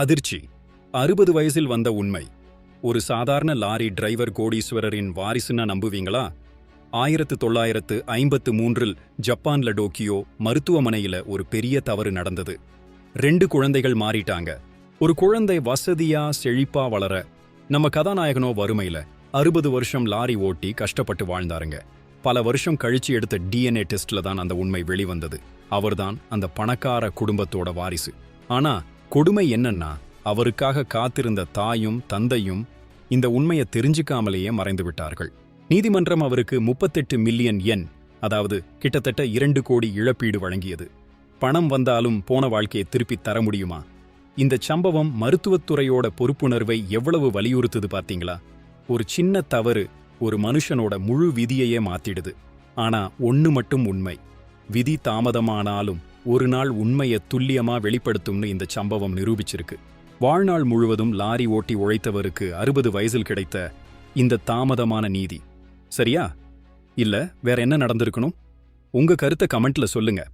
அதிர்ச்சி. அறுபது வயசில் வந்த உண்மை. ஒரு சாதாரண லாரி டிரைவர் கோடீஸ்வரரின் வாரிசுன்னா நம்புவீங்களா? ஆயிரத்து தொள்ளாயிரத்து ஐம்பத்து மூன்றில் ஜப்பான்ல டோக்கியோ மருத்துவமனையில ஒரு பெரிய தவறு நடந்தது. ரெண்டு குழந்தைகள் மாறிட்டாங்க. ஒரு குழந்தை வசதியா செழிப்பா வளர நம்ம கதாநாயகனோ வறுமையில அறுபது வருஷம் லாரி ஓட்டி கஷ்டப்பட்டு வாழ்ந்தாருங்க. பல வருஷம் கழிச்சு எடுத்த டிஎன்ஏ டெஸ்ட்ல தான் அந்த உண்மை வெளிவந்தது. அவர்தான் அந்த பணக்கார குடும்பத்தோட வாரிசு. ஆனா கொடுமை என்னன்னா அவருக்காக காத்திருந்த தாயும் தந்தையும் இந்த உண்மையை தெரிஞ்சுக்காமலேயே மறைந்து விட்டார்கள். நீதிமன்றம் அவருக்கு முப்பத்தெட்டு மில்லியன் என் அதாவது கிட்டத்தட்ட இரண்டு கோடி இழப்பீடு வழங்கியது. பணம் வந்தாலும் போன வாழ்க்கையை திருப்பித் தர முடியுமா? இந்த சம்பவம் மருத்துவத்துறையோட பொறுப்புணர்வை எவ்வளவு வலியுறுத்துது பார்த்தீங்களா? ஒரு சின்ன தவறு ஒரு மனுஷனோட முழு விதியையே மாத்திடுது. ஆனா ஒண்ணு மட்டும் உண்மை. விதி தாமதமானாலும் ஒரு நாள் உண்மையை துல்லியமா வெளிப்படுத்தும்னு இந்த சம்பவம் நிரூபிச்சிருக்கு. வாழ்நாள் முழுவதும் லாரி ஓட்டி உழைத்தவருக்கு அறுபது வயசில் கிடைத்த இந்த தாமதமான நீதி. சரியா? இல்ல வேற என்ன நடந்திருக்கணும்? உங்க கருத்தை கமெண்ட்ல சொல்லுங்க.